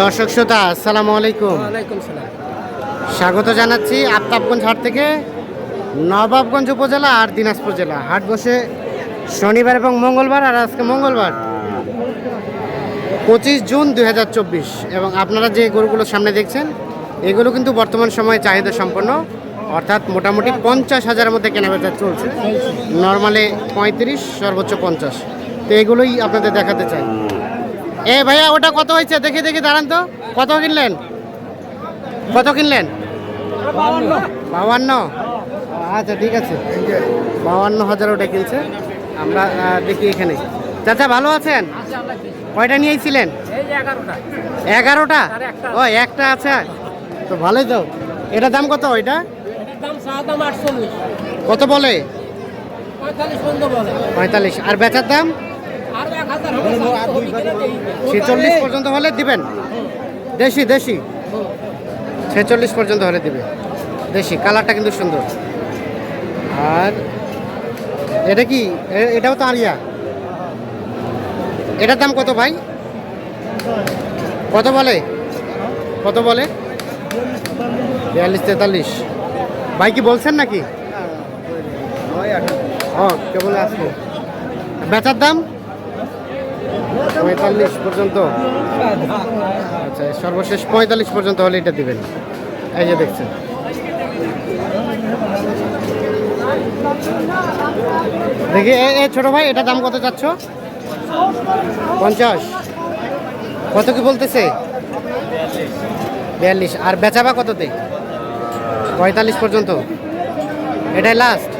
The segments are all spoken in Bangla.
দর্শক শ্রোতা আসসালামু আলাইকুম। স্বাগত জানাচ্ছি আফতাবগঞ্জ হাট থেকে নবাবগঞ্জ উপজেলা আর দিনাজপুর জেলা। হাট বসে শনিবার এবং মঙ্গলবার আর আজকে মঙ্গলবার পঁচিশ জুন দু হাজার চব্বিশ। এবং আপনারা যে গরুগুলো সামনে দেখছেন এগুলো কিন্তু বর্তমান সময়ে চাহিদা সম্পন্ন। অর্থাৎ মোটামুটি পঞ্চাশ হাজারের মধ্যে কেনাবেচা চলছে। নর্মালে পঁয়ত্রিশ সর্বোচ্চ পঞ্চাশ। তো এগুলোই আপনাদের দেখাতে চাই। এ ভাইয়া, ওটা কত হয়েছে? দেখে দেখে, দাঁড়ান তো। কত কিনলেন? কত কিনলেন? বাউান্ন। আচ্ছা ঠিক আছে। বাউান্ন হাজার ওটা কিনছে। আমরা দেখি এখানে। চাচা, ভালো আছেন? কয়টা নিয়েছিলেন? এগারোটা? ও, একটা আছে। তো ভালোই তো। এটা দাম কত এটা? কত বলে। পঁয়তাল্লিশ। আর বেচার দাম? ছেচল্লিশ পর্যন্ত হলে দিবেন। দেশি দেশি। ছেচল্লিশ পর্যন্ত হলে দিবে। দেশি কালারটা কিন্তু সুন্দর। আর এটা কি? এটাও তো আরিয়া। এটার দাম কত ভাই? কত বলে? কত বলে? বিয়াল্লিশ তেতাল্লিশ। ভাই কি বলছেন নাকি? ও কেবল আসব বেচার দাম? পঁয়তাল্লিশ পর্যন্ত। আচ্ছা সর্বশেষ পঁয়তাল্লিশ পর্যন্ত হলে এটা দিবেন। এই যে দেখছেন। দেখি, এ ছোট ভাই, এটা দাম কত চাচ্ছ? পঞ্চাশ। কত কি বলতেছে? বিয়াল্লিশ। আর বেচাবা কততে পঁয়তাল্লিশ পর্যন্ত। এটাই লাস্ট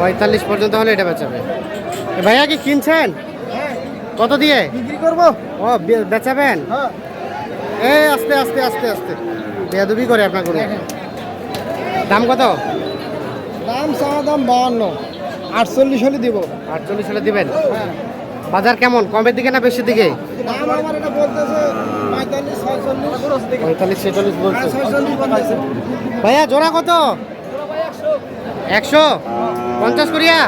পঁয়তাল্লিশ পর্যন্ত হলে এটা বেচাবে ভাইয়া কি কিনছেন? কত দিয়ে? বিক্রি করব ও বেচাবেন? হ্যাঁ এই আস্তে আস্তে আস্তে আস্তে। বেয়াদবি করে আপনার গরু দাম কত? দাম চা দাম বাউন্ন আটচল্লিশ হলে দিব। আটচল্লিশ হলে দিবেন? হ্যাঁ। বাজার কেমন? কমের দিকে না বেশির দিকে? দাম আমার এটা বলতেছে পঁয়তাল্লিশ ছয়চল্লিশ। পঁয়তাল্লিশ ছেচল্লিশ বলছে। ছয়চল্লিশ বলতেছে। ভাইয়া জোড়া কত? একশো? পঞ্চাশ করিয়া?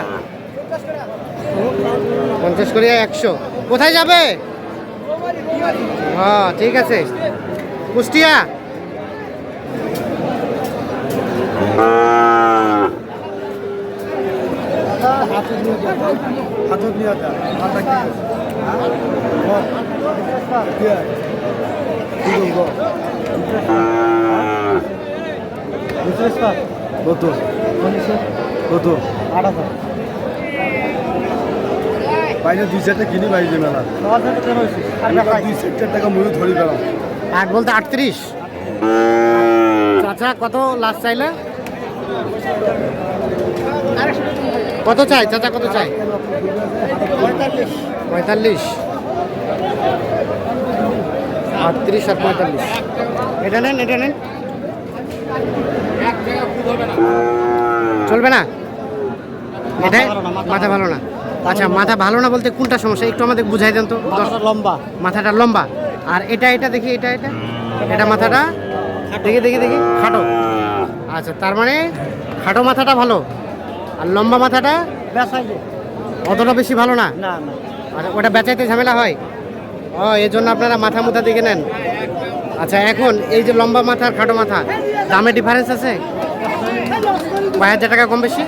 পঞ্চাশ করিয়া একশো। কোথায় যাবে? হ্যাঁ ঠিক আছে। কুষ্টিয়া। কত কত আট হাজার বাইরে দুই চারটা কিনি বাইরে মেলা। দুই চারটা টাকা ময়ূর ধরি পেলাম আট বলতে আটত্রিশ। চাচা কত লাস্ট চাইলে? কত চাই? চাচা কত চাই? পঁয়তাল্লিশ। আটত্রিশ আর পঁয়তাল্লিশ। এটা নেন এটা নেন। চলবে না? এটাই? মাথা ভালো না। আচ্ছা মাথা ভালো না বলতে কোনটা সমস্যা? একটু আমাদের বুঝাই দেন তো। লম্বা। মাথাটা লম্বা। আর এটা এটা দেখি এটা এটা। এটা মাথাটা। দেখি দেখি দেখি। খাটো। আচ্ছা তার মানে খাটো মাথাটা ভালো। আর লম্বা মাথাটা অতটা বেশি ভালো না? আচ্ছা ওটা বেচাইতে ঝামেলা হয়? ও এই জন্য আপনারা মাথা মুথা দেখে নেন। আচ্ছা এখন এই যে লম্বা মাথা আর খাটো মাথা দামে ডিফারেন্স আছে? কয় হাজার টাকা কম বেশি?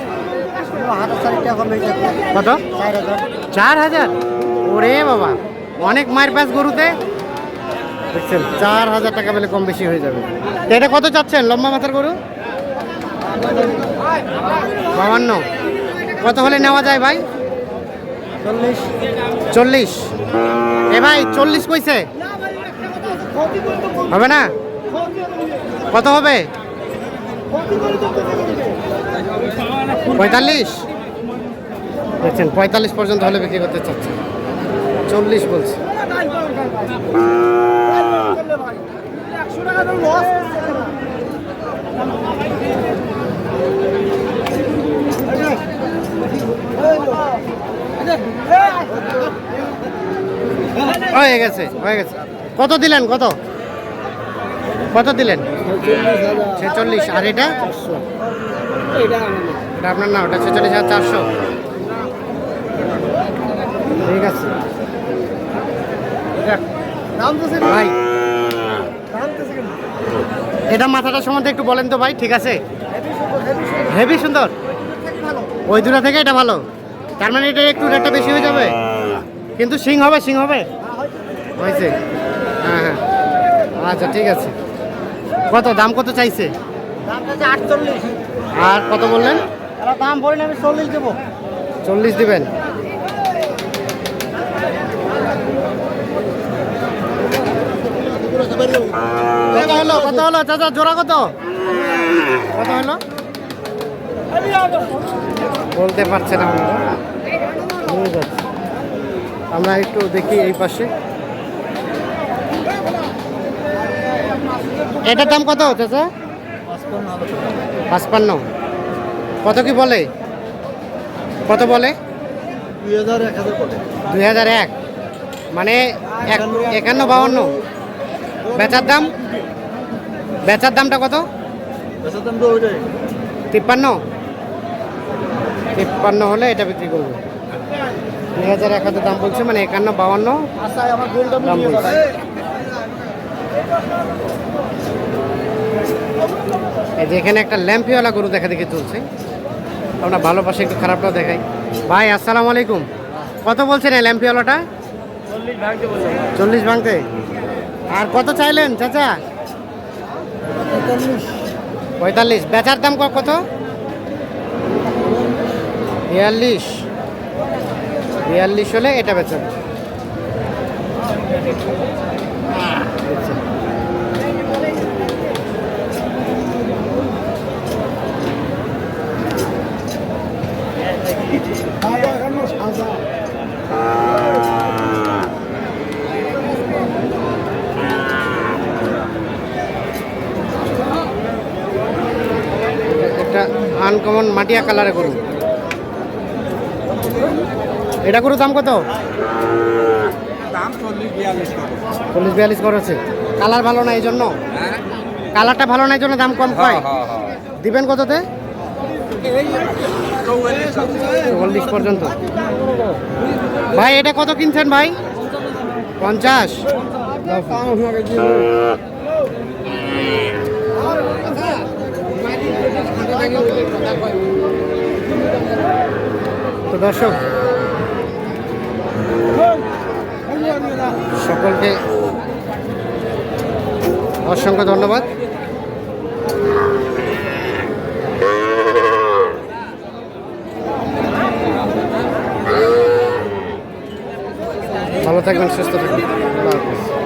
কত? চার হাজার? ওরে বাবা। অনেক মায়ের পাশ গরুতে? দেখছেন চার হাজার টাকা পেলে কম বেশি হয়ে যাবে। এটা কত চাচ্ছেন? লম্বা মাথার গরু? বাবান্ন কত হলে নেওয়া যায় ভাই? চল্লিশ। চল্লিশ। এ ভাই চল্লিশ কইছে? হবে না? কত হবে? পঁয়তাল্লিশ? দেখছেন, পঁয়তাল্লিশ পর্যন্ত হলে বিক্রি করতে চাচ্ছে। চল্লিশ বলছে। হয়ে গেছে হয়ে গেছে। কত দিলেন, কত? কত দিলেন? ছেচল্লিশ। আর এটা? আপনার না, ওটা ছেচল্লিশ হাজার চারশো। ঠিক আছে। ভাই। এটা মাথাটা সম্বন্ধে একটু বলেন তো ভাই, ঠিক আছে? হেভি সুন্দর। ওই দুটা থেকে এটা ভালো। তার মানে এটা একটু রেটটা বেশি হয়ে যাবে? কিন্তু সিং হবে সিং হবে? হয়েছে। হ্যাঁ হ্যাঁ। আচ্ছা ঠিক আছে। কত? দাম কত চাইছে? আর কত বললেন? দাম বলে আমি চল্লিশ দেবো। চল্লিশ দিবেন। কত হলো কত হলো চাচা জোড়া কত? কত হলো? বলতে পারছে না আমরা একটু দেখি এই পাশে। এটার দাম কত চাচা? পাঁচপান্ন। কত কি বলে? কত বলে? দুই হাজার এক। মানে একান্ন বাউন্ন। বেচার দাম? বেচার দামটা কত? তিপ্পান্ন। তিপ্পান্ন হলে এটা বিক্রি করব। দুই হাজার এক দাম বলছে মানে একান্ন, বাউন্ন। দাম বলছে। এই যে এখানে একটা ল্যাম্পিওয়ালা গরু দেখা দেখে চলছে। আমরা ভালো পাশে একটু খারাপটা দেখাই। ভাই আসসালামু আলাইকুম। কত বলছেন এই ল্যাম্পিওয়ালাটা? চল্লিশ ভাঙতে আর কত চাইলেন চাচা? পঁয়তাল্লিশ। বেচার দাম ক- কত বিয়াল্লিশ। বিয়াল্লিশ হলে এটা বেচেন আনকমন মাটিয়া কালারে গরু। এটা গরুর দাম কত? চল্লিশ বিয়াল্লিশ চল্লিশ বিয়াল্লিশ করেছে কালার ভালো না এই জন্য? কালারটা ভালো না এই জন্য দাম কম পায় দিবেন কততে? চল্লিশ পর্যন্ত। ভাই এটা কত কিনছেন ভাই? পঞ্চাশ। দর্শক সকলকে অসংখ্য ধন্যবাদ। ভালো থাকবেন সুস্থ থাকবেন।